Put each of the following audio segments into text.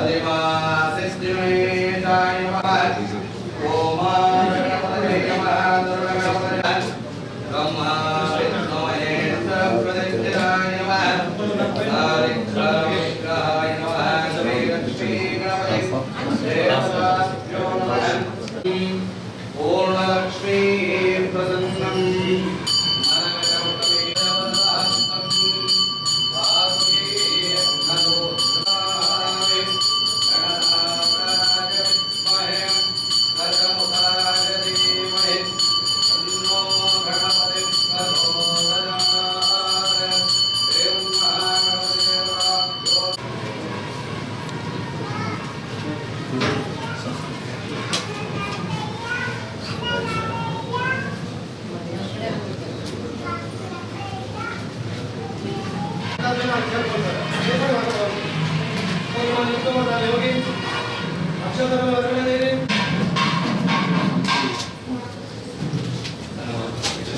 始ませちめ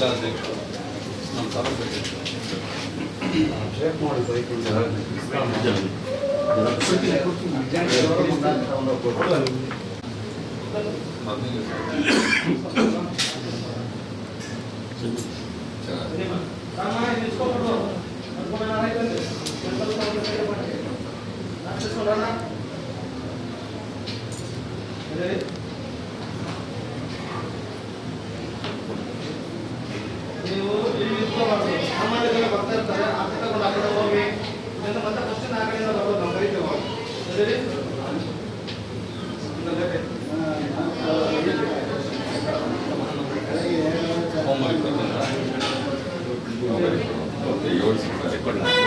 ಜಿಲ್ಲಾಧ್ಯಕ್ಷರು ನಮ್ಮ ತಾಲೂಕು ಶೇಕ್ ಬರ್ತಾ ಇರ್ತಾರೆ ಕಡೆ ತಗೊಂಡು ಆ ಕಡೆ ಹೋಗಿ ಇಲ್ಲಿಂದ ಮತ್ತೆ ಫಸ್ಟ್ ಆ ಕಡೆಯಿಂದ ಬರೋದು ನಾವು ಕರಿತೇವೆ. ಅವಾಗ. ಸರಿ. ರೆಕಾರ್ಡ್ ಹದಿನೇಳನೇ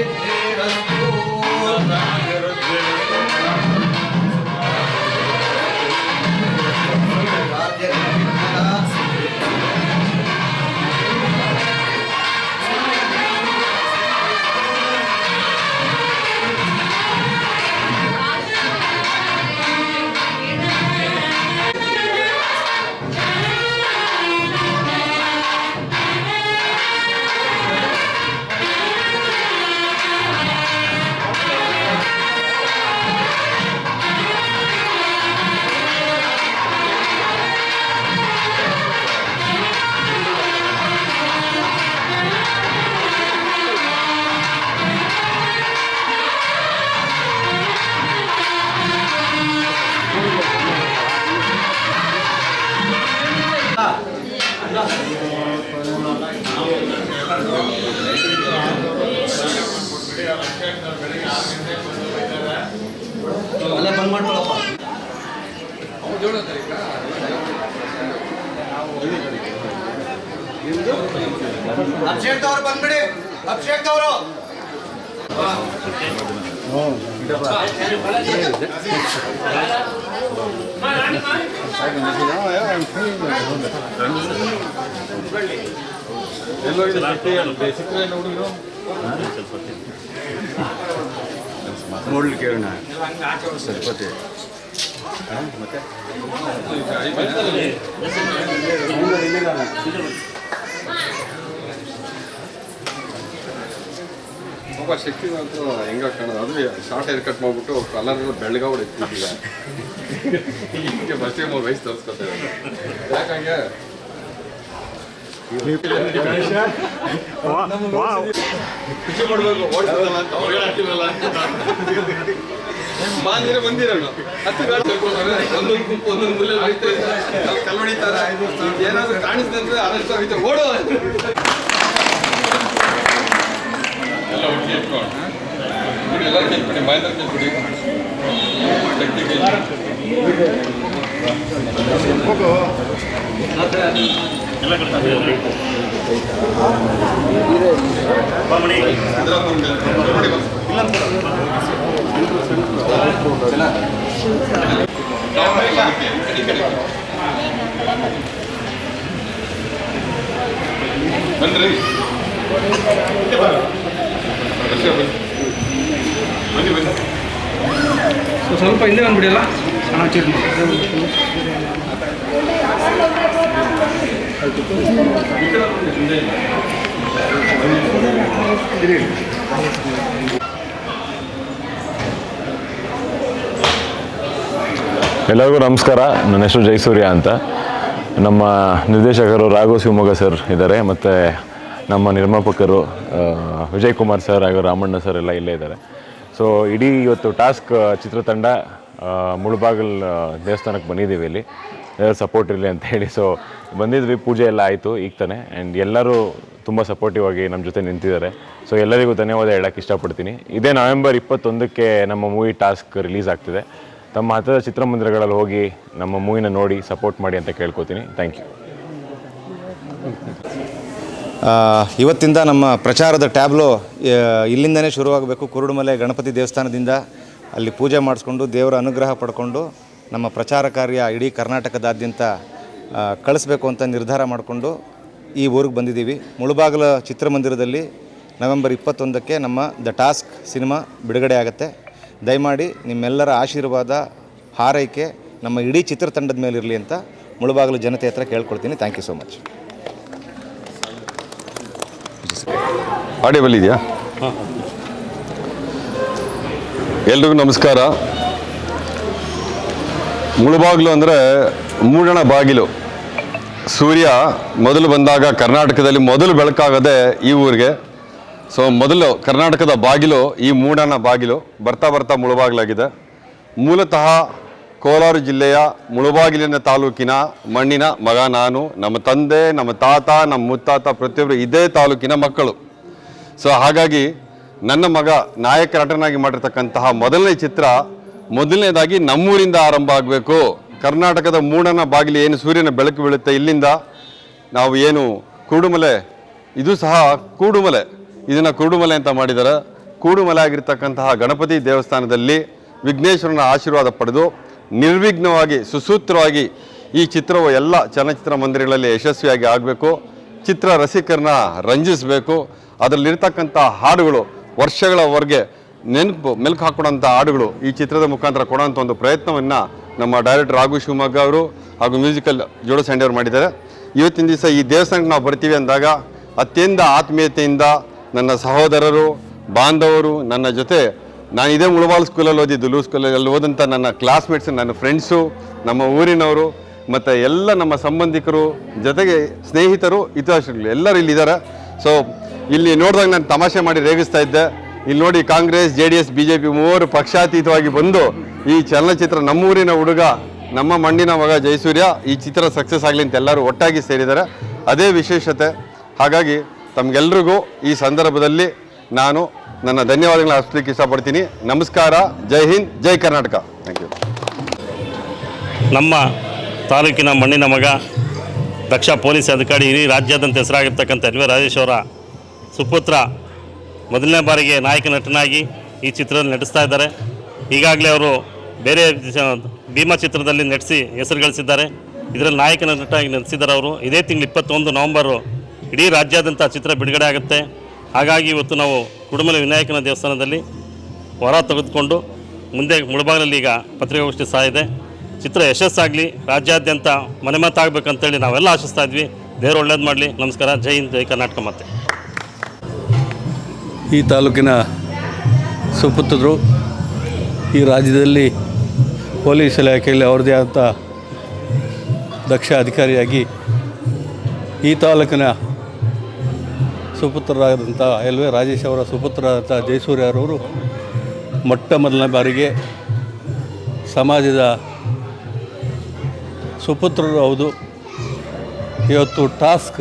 ಅಲ್ಲೇ ಅಭಿಷೇಕ್ ಅವರು ಬಂದ್ಬಿಡಿ. ಅಭಿಷೇಕ್ ಅವರು. ನೋಡ್ಲಿಕ್ಕೆ ಹೇಳೋಣ ಸರಿಪತಿ ಮತ್ತೆ? ತುಂಬ ಶಕ್ತಿವಂತ ಹೆಂಗ ಕಾಣೋದು ಅದು ಶಾರ್ಟ್ ಹೇರ್ ಕಟ್ ಮಾಡ್ಬಿಟ್ಟು ಕಲರ್ ಬೆಳಗ ಹೊಡಿತಿದ್ದಿಲ್ಲ ಹೀಗೆ ಟೈಮ್ ಮೂರು ವಯಸ್ಸು ತೋರಿಸ್ಕೊತಾರೆ ಯಾಕಂಗೆ? ಖುಷಿ ಪಡ್ಬೇಕು ಓಡಿಸಲ್ಲ ಅಂತ. ಬಂದಿರೋಣ. ಹತ್ತು ಗಾಡಿ ತಗೊಂಡ್ರೆ ಒಂದೊಂದು ಗುಂಪು ಒಂದೊಂದು ಮೂಲೆ ಏನಾದ್ರು ಕಾಣಿಸ್ತಂದ್ರೆ ಅರೆಸ್ಟ್ ಆಗುತ್ತೆ ಓಡೋ! கேட்கணும் இப்படி எல்லாம் கேட்கக்கூடிய மயந்தர் கேட்கக்கூடிய சக்தி நன்றி. ಸ್ವಲ್ಪ ಹಿಂದೆ ಬಂದ್ಬಿಡಿಯಲ್ಲ ಎಲ್ಲರಿಗೂ ನಮಸ್ಕಾರ. ನನ್ನ ಹೆಸರು ಜಯಸೂರ್ಯ ಅಂತ. ನಮ್ಮ ನಿರ್ದೇಶಕರು ರಾಘು ಶಿವಮೊಗ್ಗ ಸರ್ ಇದ್ದಾರೆ. ಮತ್ತು ನಮ್ಮ ನಿರ್ಮಾಪಕರು ವಿಜಯ್ ಕುಮಾರ್ ಸರ್ ಹಾಗೂ ರಾಮಣ್ಣ ಸರ್ ಎಲ್ಲ ಇಲ್ಲೇ ಇದ್ದಾರೆ. ಸೊ ಇಡೀ ಇವತ್ತು ಟಾಸ್ಕ್, ಚಿತ್ರತಂಡ ಮುಳುಬಾಗಲ್ ದೇವಸ್ಥಾನಕ್ಕೆ ಬಂದಿದ್ದೀವಿ ಇಲ್ಲಿ. ಸಪೋರ್ಟ್ ಇರಲಿ ಅಂತ ಹೇಳಿ. ಸೊ ಬಂದಿದ್ವಿ, ಪೂಜೆ ಎಲ್ಲ ಆಯಿತು ಈಗ ತಾನೆ. ಆ್ಯಂಡ್ ಎಲ್ಲರೂ ತುಂಬ ಸಪೋರ್ಟಿವ್ ಆಗಿ ನಮ್ಮ ಜೊತೆ ನಿಂತಿದ್ದಾರೆ. ಸೊ ಎಲ್ಲರಿಗೂ ಧನ್ಯವಾದ ಹೇಳಕ್ಕೆ ಇಷ್ಟಪಡ್ತೀನಿ. ಇದೇ ನವೆಂಬರ್ ಇಪ್ಪತ್ತೊಂದಕ್ಕೆ ನಮ್ಮ ಮೂವಿ ಟಾಸ್ಕ್ ರಿಲೀಸ್ ಆಗ್ತಿದೆ. ತಮ್ಮ ಹತ್ತಿರದ ಚಿತ್ರಮಂದಿರಗಳಲ್ಲಿ ಹೋಗಿ ನಮ್ಮ ಮೂವಿನ ನೋಡಿ ಸಪೋರ್ಟ್ ಮಾಡಿ ಅಂತ ಕೇಳ್ಕೊತೀನಿ. ಥ್ಯಾಂಕ್ ಯು ಇವತ್ತಿಂದ ನಮ್ಮ ಪ್ರಚಾರದ ಟ್ಯಾಬ್ಲೋ ಇಲ್ಲಿಂದನೇ ಶುರುವಾಗಬೇಕು ಕುರುಡುಮಲೆ ಗಣಪತಿ ದೇವಸ್ಥಾನದಿಂದ. ಅಲ್ಲಿ ಪೂಜೆ ಮಾಡಿಸ್ಕೊಂಡು ದೇವರ ಅನುಗ್ರಹ ಪಡ್ಕೊಂಡು ನಮ್ಮ ಪ್ರಚಾರ ಕಾರ್ಯ ಇಡೀ ಕರ್ನಾಟಕದಾದ್ಯಂತ ಕಳಿಸ್ಬೇಕು ಅಂತ ನಿರ್ಧಾರ ಮಾಡಿಕೊಂಡು ಈ ಊರಿಗೆ ಬಂದಿದ್ದೀವಿ. ಮುಳುಬಾಗಲ ಚಿತ್ರಮಂದಿರದಲ್ಲಿ ನವೆಂಬರ್ ಇಪ್ಪತ್ತೊಂದಕ್ಕೆ ನಮ್ಮ ದ ಟಾಸ್ಕ್ ಸಿನಿಮಾ ಬಿಡುಗಡೆ ಆಗುತ್ತೆ. ದಯಮಾಡಿ ನಿಮ್ಮೆಲ್ಲರ ಆಶೀರ್ವಾದ, ಹಾರೈಕೆ ನಮ್ಮ ಇಡೀ ಚಿತ್ರತಂಡದ ಮೇಲಿರಲಿ ಅಂತ ಮುಳುಬಾಗಲು ಜನತೆ ಹತ್ರ ಕೇಳ್ಕೊಳ್ತೀನಿ. Thank you so much audible ಇದೆಯಾ? ಎಲ್ರಿಗೂ ನಮಸ್ಕಾರ. ಮುಳುಬಾಗಿಲು ಅಂದರೆ ಮೂಡಣ ಬಾಗಿಲು. ಸೂರ್ಯ ಮೊದಲು ಬಂದಾಗ ಕರ್ನಾಟಕದಲ್ಲಿ ಮೊದಲು ಬೆಳಕಾಗದೆ ಈ ಊರಿಗೆ. ಸೊ ಮೊದಲು ಕರ್ನಾಟಕದ ಬಾಗಿಲು ಈ ಮೂಡಣ ಬಾಗಿಲು ಬರ್ತಾ ಬರ್ತಾ ಮುಳುಬಾಗಿಲಾಗಿದೆ. ಮೂಲತಃ ಕೋಲಾರ ಜಿಲ್ಲೆಯ ಮುಳುಬಾಗಿಲಿನ ತಾಲೂಕಿನ ಮಣ್ಣಿನ ಮಗ ನಾನು, ನಮ್ಮ ತಂದೆ, ನಮ್ಮ ತಾತ, ನಮ್ಮ ಮುತ್ತಾತ ಪ್ರತಿಯೊಬ್ಬರು ಇದೇ ತಾಲೂಕಿನ ಮಕ್ಕಳು. ಸೊ ಹಾಗಾಗಿ ನನ್ನ ಮಗ ನಾಯಕ ನಟನಾಗಿ ಮಾಡಿರ್ತಕ್ಕಂತಹ ಮೊದಲನೇ ಚಿತ್ರ ಮೊದಲನೇದಾಗಿ ನಮ್ಮೂರಿಂದ ಆರಂಭ ಆಗಬೇಕು. ಕರ್ನಾಟಕದ ಮೂಡನ ಬಾಗಿಲು ಏನು ಸೂರ್ಯನ ಬೆಳಕು ಬೀಳುತ್ತೆ ಇಲ್ಲಿಂದ ನಾವು ಏನು ಕೂಡುಮಲೆ, ಇದು ಸಹ ಕೂಡುಮಲೆ. ಇದನ್ನು ಕೂಡುಮಲೆ ಅಂತ ಮಾಡಿದ್ದಾರೆ. ಕೂಡುಮಲೆ ಆಗಿರ್ತಕ್ಕಂತಹ ಗಣಪತಿ ದೇವಸ್ಥಾನದಲ್ಲಿ ವಿಘ್ನೇಶ್ವರನ ಆಶೀರ್ವಾದ ಪಡೆದು ನಿರ್ವಿಘ್ನವಾಗಿ, ಸುಸೂತ್ರವಾಗಿ ಈ ಚಿತ್ರವು ಎಲ್ಲ ಚಲನಚಿತ್ರ ಮಂದಿರಗಳಲ್ಲಿ ಯಶಸ್ವಿಯಾಗಿ ಆಗಬೇಕು. ಚಿತ್ರ ರಸಿಕರನ್ನ ರಂಜಿಸಬೇಕು. ಅದರಲ್ಲಿರ್ತಕ್ಕಂಥ ಹಾಡುಗಳು ವರ್ಷಗಳವರೆಗೆ ನೆನಪು, ಮೆಲುಕು ಹಾಕೊಡೋಂಥ ಹಾಡುಗಳು ಈ ಚಿತ್ರದ ಮುಖಾಂತರ ಕೊಡೋಂಥ ಒಂದು ಪ್ರಯತ್ನವನ್ನು ನಮ್ಮ ಡೈರೆಕ್ಟರ್ ರಾಘು ಶಿವಮೊಗ್ಗ ಅವರು ಹಾಗೂ ಮ್ಯೂಸಿಕಲ್ ಜೋಡೋ ಸ್ಯಾಂಡಿ ಅವರು ಮಾಡಿದ್ದಾರೆ. ಇವತ್ತಿನ ದಿವಸ ಈ ದೇವಸ್ಥಾನಕ್ಕೆ ನಾವು ಬರ್ತೀವಿ ಅಂದಾಗ ಅತ್ಯಂತ ಆತ್ಮೀಯತೆಯಿಂದ ನನ್ನ ಸಹೋದರರು, ಬಾಂಧವರು, ನನ್ನ ಜೊತೆ ನಾನು ಇದೇ ಮುಳುಬಾಲ್ ಸ್ಕೂಲಲ್ಲಿ ಓದಿದ್ದು ಲೂ ಸ್ಕೂಲಲ್ಲಿ ಅಲ್ಲಿ ಓದಂಥ ನನ್ನ ಕ್ಲಾಸ್ಮೇಟ್ಸ್ ನನ್ನ ಫ್ರೆಂಡ್ಸು ನಮ್ಮ ಊರಿನವರು, ಮತ್ತು ಎಲ್ಲ ನಮ್ಮ ಸಂಬಂಧಿಕರು, ಜೊತೆಗೆ ಸ್ನೇಹಿತರು ಇತಿಹಾಸಗಳು ಎಲ್ಲರೂ ಇಲ್ಲಿದ್ದಾರೆ ಸೊ ಇಲ್ಲಿ ನೋಡಿದಾಗ ನಾನು ತಮಾಷೆ ಮಾಡಿ ರೇಗಿಸ್ತಾ ಇದ್ದೆ. ಇಲ್ಲಿ ನೋಡಿ Congress, J D S, B J P ಮೂವರು ಪಕ್ಷಾತೀತವಾಗಿ ಬಂದು ಈ ಚಲನಚಿತ್ರ ನಮ್ಮೂರಿನ ಹುಡುಗ, ನಮ್ಮ ಮಣ್ಣಿನ ಮಗ ಜಯಸೂರ್ಯ ಈ ಚಿತ್ರ ಸಕ್ಸಸ್ ಆಗಲಿ ಅಂತ ಎಲ್ಲರೂ ಒಟ್ಟಾಗಿ ಸೇರಿದ್ದಾರೆ. ಅದೇ ವಿಶೇಷತೆ, ಹಾಗಾಗಿ ತಮಗೆಲ್ರಿಗೂ ಈ ಸಂದರ್ಭದಲ್ಲಿ ನಾನು ನನ್ನ ಧನ್ಯವಾದಗಳನ್ನ ಅರ್ಪಿಸಲಿಕ್ಕೆ ಇಷ್ಟಪಡ್ತೀನಿ. ನಮಸ್ಕಾರ, ಜೈ ಹಿಂದ್, ಜೈ ಕರ್ನಾಟಕ. ಥ್ಯಾಂಕ್ ಯು ನಮ್ಮ ತಾಲೂಕಿನ ಮಣ್ಣಿನ ಮಗ, ದಕ್ಷ ಪೊಲೀಸ್ ಅಧಿಕಾರಿ, ಇಡೀ ರಾಜ್ಯಾದ್ಯಂತ ಹೆಸರಾಗಿರ್ತಕ್ಕಂಥ ಎಲ್ ವಿ ರಾಜೇಶ್ ಅವರ ಸುಪುತ್ರ, ಮೊದಲನೇ ಬಾರಿಗೆ ನಾಯಕ ನಟನಾಗಿ ಈ ಚಿತ್ರದಲ್ಲಿ ನಟಿಸ್ತಾ ಇದ್ದಾರೆ. ಈಗಾಗಲೇ ಅವರು ಬೇರೆ ಭೀಮಾ ಚಿತ್ರದಲ್ಲಿ ನಟಿಸಿ ಹೆಸರು ಗಳಿಸಿದ್ದಾರೆ ಇದರಲ್ಲಿ ನಾಯಕ ನಟನಾಗಿ ನಟಿಸಿದ್ದಾರೆ ಅವರು. ಇದೇ ತಿಂಗಳು ಇಪ್ಪತ್ತೊಂದು ನವಂಬರು ಇಡೀ ರಾಜ್ಯಾದ್ಯಂತ ಚಿತ್ರ ಬಿಡುಗಡೆ ಆಗುತ್ತೆ. ಹಾಗಾಗಿ ಇವತ್ತು ನಾವು ಕುಡುಮಲೆ ವಿನಾಯಕನ ದೇವಸ್ಥಾನದಲ್ಲಿ ಹೊರ ತೆಗೆದುಕೊಂಡು ಮುಂದೆ ಮುಳಬಾಗಲಲ್ಲಿ ಈಗ ಪತ್ರಿಕಾಗೋಷ್ಠಿ ಸಹ ಇದೆ. ಚಿತ್ರ ಯಶಸ್ಸಾಗಲಿ, ರಾಜ್ಯಾದ್ಯಂತ ಮನೆ ಮಾತಾಗಬೇಕಂತೇಳಿ ನಾವೆಲ್ಲ ಆಶಿಸ್ತಾ ಇದ್ವಿ. ದೇವರು ಒಳ್ಳೇದು ಮಾಡಲಿ. ನಮಸ್ಕಾರ. ಜೈ ಹಿಂದ್, ಜೈ ಕರ್ನಾಟಕ ಮತ್ತೆ ಈ ತಾಲೂಕಿನ ಸುಪುತ್ರರು, ಈ ರಾಜ್ಯದಲ್ಲಿ ಪೊಲೀಸ್ ಇಲಾಖೆಯಲ್ಲಿ ಅವ್ರದ್ದೇ ಆದಂಥ ದಕ್ಷ ಅಧಿಕಾರಿಯಾಗಿ ಈ ತಾಲೂಕಿನ ಸುಪುತ್ರರಾದಂಥ ಎಲ್ ವಿ ರಾಜೇಶ್ ಅವರ ಸುಪುತ್ರರಾದಂಥ ಜಯಸೂರ್ಯರವರು ಮೊಟ್ಟ ಮೊದಲನೇ ಬಾರಿಗೆ ಸಮಾಜದ ಸುಪುತ್ರರು ಹೌದು. ಇವತ್ತು ಟಾಸ್ಕ್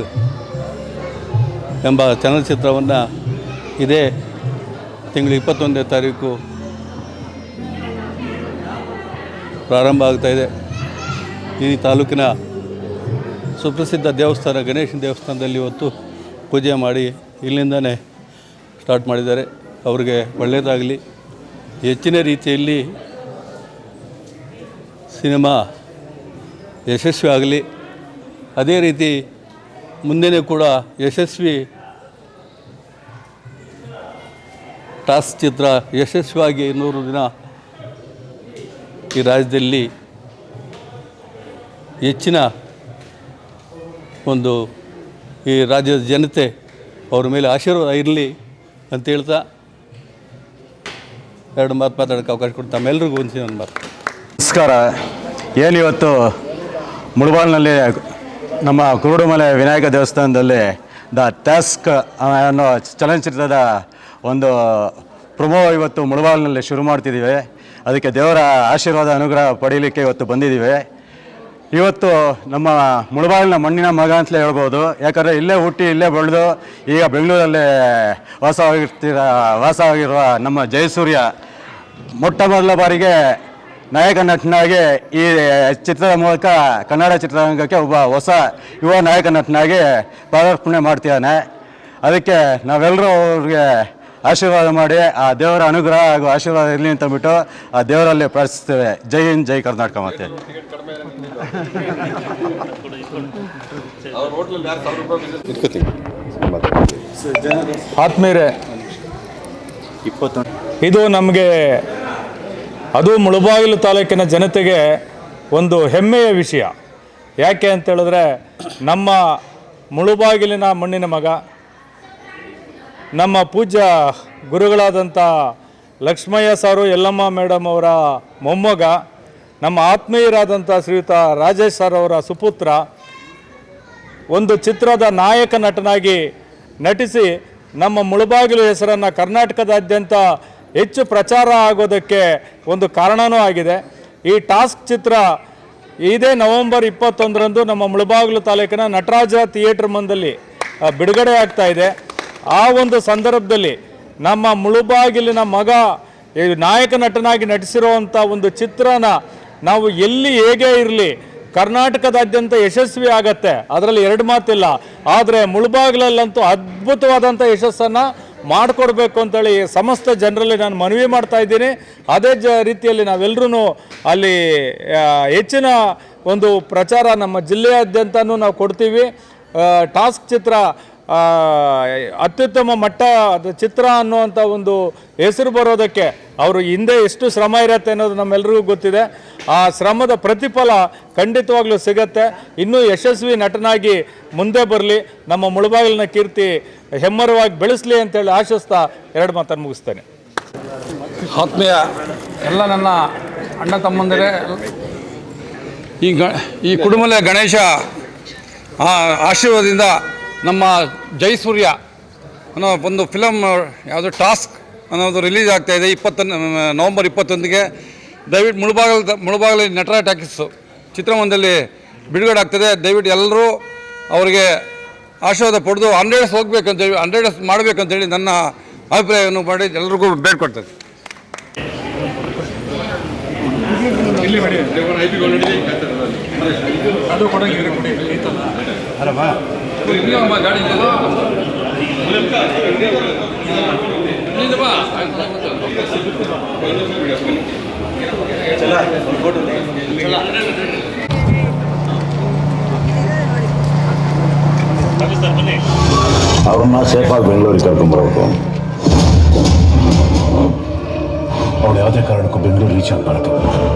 ಎಂಬ ಚಲನಚಿತ್ರವನ್ನು ಇದೇ ತಿಂಗಳು ಇಪ್ಪತ್ತೊಂದನೇ ತಾರೀಕು ಪ್ರಾರಂಭ ಇದೆ. ಈ ತಾಲೂಕಿನ ಸುಪ್ರಸಿದ್ಧ ದೇವಸ್ಥಾನ ಗಣೇಶನ ದೇವಸ್ಥಾನದಲ್ಲಿ ಇವತ್ತು ಪೂಜೆ ಮಾಡಿ ಇಲ್ಲಿಂದನೇ ಸ್ಟಾರ್ಟ್ ಮಾಡಿದ್ದಾರೆ. ಅವ್ರಿಗೆ ಒಳ್ಳೆಯದಾಗಲಿ ಹೆಚ್ಚಿನ ರೀತಿಯಲ್ಲಿ ಸಿನಿಮಾ ಯಶಸ್ವಿ ಆಗಲಿ. ಅದೇ ರೀತಿ ಮುಂದಿನ ಕೂಡ ಯಶಸ್ವಿ ಟಾಸ್ ಚಿತ್ರ ಯಶಸ್ವಿಯಾಗಿ ನೂರು ದಿನ ಈ ರಾಜ್ಯದಲ್ಲಿ ಹೆಚ್ಚಿನ ಒಂದು ಈ ರಾಜ್ಯದ ಜನತೆ ಅವ್ರ ಮೇಲೆ ಆಶೀರ್ವಾದ ಇರಲಿ ಅಂತ ಹೇಳ್ತಾ ಎರಡು ಮಾತು ಮಾತಾಡೋಕ್ಕೆ ಅವಕಾಶ ಕೊಡ್ತಾ ತಮ್ಮೆಲ್ಲರಿಗೂ ಒಂದು ಒಂದು ಮಾತು. ನಮಸ್ಕಾರ. ಏನಿವತ್ತು ಮುಳಬಾಲ್ನಲ್ಲಿ ನಮ್ಮ ಕುರುಡುಮಲೆ ವಿನಾಯಕ ದೇವಸ್ಥಾನದಲ್ಲಿ ದ ಟ್ಯಾಸ್ಕ್ ಅನ್ನೋ ಚಲನಚಿತ್ರದ ಒಂದು ಪ್ರೊಮೋ ಇವತ್ತು ಮುಳಬಾಲ್ನಲ್ಲಿ ಶುರು ಮಾಡ್ತಿದ್ದೀವಿ. ಅದಕ್ಕೆ ದೇವರ ಆಶೀರ್ವಾದ, ಅನುಗ್ರಹ ಪಡೀಲಿಕ್ಕೆ ಇವತ್ತು ಬಂದಿದ್ದೀವಿ. ಇವತ್ತು ನಮ್ಮ ಮುಳಬಾಗಿಲಿನ ಮಣ್ಣಿನ ಮಗ ಅಂತಲೇ ಹೇಳ್ಬೋದು. ಯಾಕಂದರೆ ಇಲ್ಲೇ ಹುಟ್ಟಿ ಇಲ್ಲೇ ಬೆಳೆದು ಈಗ ಬೆಂಗಳೂರಲ್ಲೇ ವಾಸವಾಗಿರ್ತಿರ, ವಾಸವಾಗಿರುವ ನಮ್ಮ ಜಯಸೂರ್ಯ ಮೊಟ್ಟ ಮೊದಲ ಬಾರಿಗೆ ನಾಯಕ ನಟನಾಗಿ ಈ ಚಿತ್ರದ ಮೂಲಕ, ಕನ್ನಡ ಚಿತ್ರರಂಗಕ್ಕೆ ಒಬ್ಬ ಹೊಸ ಯುವ ನಾಯಕ ನಟನಾಗಿ ಪಾದಾರ್ಪಣೆ ಮಾಡ್ತಿದ್ದಾನೆ. ಅದಕ್ಕೆ ನಾವೆಲ್ಲರೂ ಅವ್ರಿಗೆ ಆಶೀರ್ವಾದ ಮಾಡಿ ಆ ದೇವರ ಅನುಗ್ರಹ ಹಾಗೂ ಆಶೀರ್ವಾದ ಇರಲಿ ಅಂತ ಅಂದ್ಬಿಟ್ಟು ಆ ದೇವರಲ್ಲಿ ಪ್ರಾರ್ಥಿಸ್ತೇವೆ. ಜೈ ಹಿಂದ್, ಜೈ ಕರ್ನಾಟಕ ಮತ್ತೆ ಆತ್ಮೀರೆ ಇದು ನಮಗೆ ಅದು ಮುಳುಬಾಗಿಲು ತಾಲೂಕಿನ ಜನತೆಗೆ ಒಂದು ಹೆಮ್ಮೆಯ ವಿಷಯ. ಯಾಕೆ ಅಂತೇಳಿದ್ರೆ ನಮ್ಮ ಮುಳುಬಾಗಿಲಿನ ಮಣ್ಣಿನ ಮಗ ನಮ್ಮ ಪೂಜ್ಯ ಗುರುಗಳಾದಂಥ ಲಕ್ಷ್ಮಯ್ಯ ಸಾರು, ಯಲ್ಲಮ್ಮ ಮೇಡಮ್ ಅವರ ಮೊಮ್ಮಗ, ನಮ್ಮ ಆತ್ಮೀಯರಾದಂಥ ಶ್ರೀಯುತ ರಾಜೇಶ್ ಸರ್ ಅವರ ಸುಪುತ್ರ, ಒಂದು ಚಿತ್ರದ ನಾಯಕ ನಟನಾಗಿ ನಟಿಸಿ ನಮ್ಮ ಮುಳುಬಾಗಿಲು ಹೆಸರನ್ನು ಕರ್ನಾಟಕದಾದ್ಯಂತ ಹೆಚ್ಚು ಪ್ರಚಾರ ಆಗೋದಕ್ಕೆ ಒಂದು ಕಾರಣವೂ ಆಗಿದೆ. ಈ ಟಾಸ್ಕ್ ಚಿತ್ರ ಇದೇ ನವೆಂಬರ್ ಇಪ್ಪತ್ತೊಂದರಂದು ನಮ್ಮ ಮುಳುಬಾಗಿಲು ತಾಲೂಕಿನ ನಟರಾಜ ಥಿಯೇಟ್ರ್ ಮಂದಲ್ಲಿ ಬಿಡುಗಡೆ ಆಗ್ತಾ ಇದೆ. ಆ ಒಂದು ಸಂದರ್ಭದಲ್ಲಿ ನಮ್ಮ ಮುಳುಬಾಗಿಲಿನ ಮಗ ನಾಯಕ ನಟನಾಗಿ ನಟಿಸಿರುವಂಥ ಒಂದು ಚಿತ್ರನ ನಾವು ಎಲ್ಲಿ ಹೇಗೆ ಇರಲಿ, ಕರ್ನಾಟಕದಾದ್ಯಂತ ಯಶಸ್ವಿ ಆಗತ್ತೆ, ಅದರಲ್ಲಿ ಎರಡು ಮಾತಿಲ್ಲ. ಆದರೆ ಮುಳುಬಾಗಿಲಲ್ಲಂತೂ ಅದ್ಭುತವಾದಂಥ ಯಶಸ್ಸನ್ನು ಮಾಡಿಕೊಡ್ಬೇಕು ಅಂತೇಳಿ ಸಮಸ್ತ ಜನರಲ್ಲಿ ನಾನು ಮನವಿ ಮಾಡ್ತಾ ಇದ್ದೀನಿ. ಅದೇ ಜ ರೀತಿಯಲ್ಲಿ ನಾವೆಲ್ಲರೂ ಅಲ್ಲಿ ಹೆಚ್ಚಿನ ಒಂದು ಪ್ರಚಾರ ನಮ್ಮ ಜಿಲ್ಲೆಯಾದ್ಯಂತನೂ ನಾವು ಕೊಡ್ತೀವಿ. ಟಾಸ್ಕ್ ಚಿತ್ರ ಅತ್ಯುತ್ತಮ ಮಟ್ಟ, ಅದು ಚಿತ್ರ ಅನ್ನುವಂಥ ಒಂದು ಹೆಸರು ಬರೋದಕ್ಕೆ ಅವರು ಹಿಂದೆ ಎಷ್ಟು ಶ್ರಮ ಇರುತ್ತೆ ಅನ್ನೋದು ನಮ್ಮೆಲ್ಲರಿಗೂ ಗೊತ್ತಿದೆ. ಆ ಶ್ರಮದ ಪ್ರತಿಫಲ ಖಂಡಿತವಾಗ್ಲೂ ಸಿಗತ್ತೆ. ಇನ್ನೂ ಯಶಸ್ವಿ ನಟನಾಗಿ ಮುಂದೆ ಬರಲಿ. ನಮ್ಮ ಮುಳುಬಾಗಿಲಿನ ಕೀರ್ತಿ ಹೆಮ್ಮರವಾಗಿ ಬೆಳೆಸಲಿ ಅಂತೇಳಿ ಆಶಿಸ್ತಾ ಎರಡು ಮಾತನ್ನು ಮುಗಿಸ್ತೇನೆ. ಆತ್ಮೀಯ ಎಲ್ಲ ನನ್ನ ಅಣ್ಣ ತಮ್ಮಂದರೆ, ಈ ಗ, ಈ ಕುಡುಮಲೆ ಗಣೇಶ ಆಶೀರ್ವಾದದಿಂದ ನಮ್ಮ ಜೈಸೂರ್ಯ ಅನ್ನೋ ಒಂದು ಫಿಲಮ್ ಯಾವುದು ಟಾಸ್ಕ್ ಅನ್ನೋದು ರಿಲೀಸ್ ಆಗ್ತಾ ಇದೆ ಇಪ್ಪತ್ತೊಂದು ನವಂಬರ್ ಇಪ್ಪತ್ತೊಂದಿಗೆ. ದಯವಿಟ್ಟು ಮುಳುಬಾಗಲ ಮುಳುಬಾಗಲ ನಟರ ಟಾಕೀಸು ಚಿತ್ರಮಂದಲ್ಲಿ ಬಿಡುಗಡೆ ಆಗ್ತದೆ ದಯವಿಟ್ಟು ಎಲ್ಲರೂ ಅವರಿಗೆ ಆಶೀರ್ವಾದ ಪಡೆದು ಹಂಡ್ರೆಡ್ಸ್ ಹೋಗ್ಬೇಕಂತೇಳಿ ಹಂಡ್ರೆಡ್ಸ್ ಮಾಡಬೇಕಂತೇಳಿ ನನ್ನ ಅಭಿಪ್ರಾಯವನ್ನು ಮಾಡಿ ಎಲ್ಲರಿಗೂ ಬೇಡ್ಕೊಡ್ತೇನೆ ಅವ್ರನ್ನ ಸೇಫಾಗಿ ಬೆಂಗಳೂರಿಗೆ ಕರ್ಕೊಂಬರ್ಬೇಕು ಅವ್ರು ಯಾವುದೇ ಕಾರಣಕ್ಕೂ ಬೆಂಗಳೂರು ರೀಚ್ ಆಗಬಾರ್ದು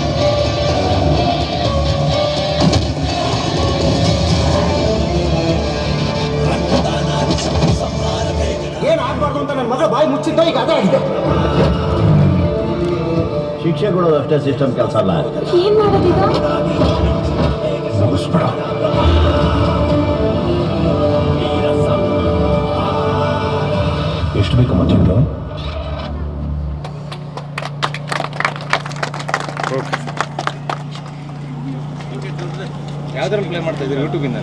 ಮುಚ್ಚಿದ್ದೋ ಈಗ ಅದೇ ಆಗಿದೆ. ಶಿಕ್ಷೆ ಕೊಡೋದು ಅಷ್ಟೇ ಸಿಸ್ಟಮ್ ಕೆಲಸ ಅಲ್ಲ. ಎಷ್ಟು ಬೇಕು ಮತ್ತೊಂದು ಯಾವ್ದಾರು ಪ್ಲೇ ಮಾಡ್ತಾ ಇದ್ದೀರಾ ಯೂಟ್ಯೂಬಿಂದ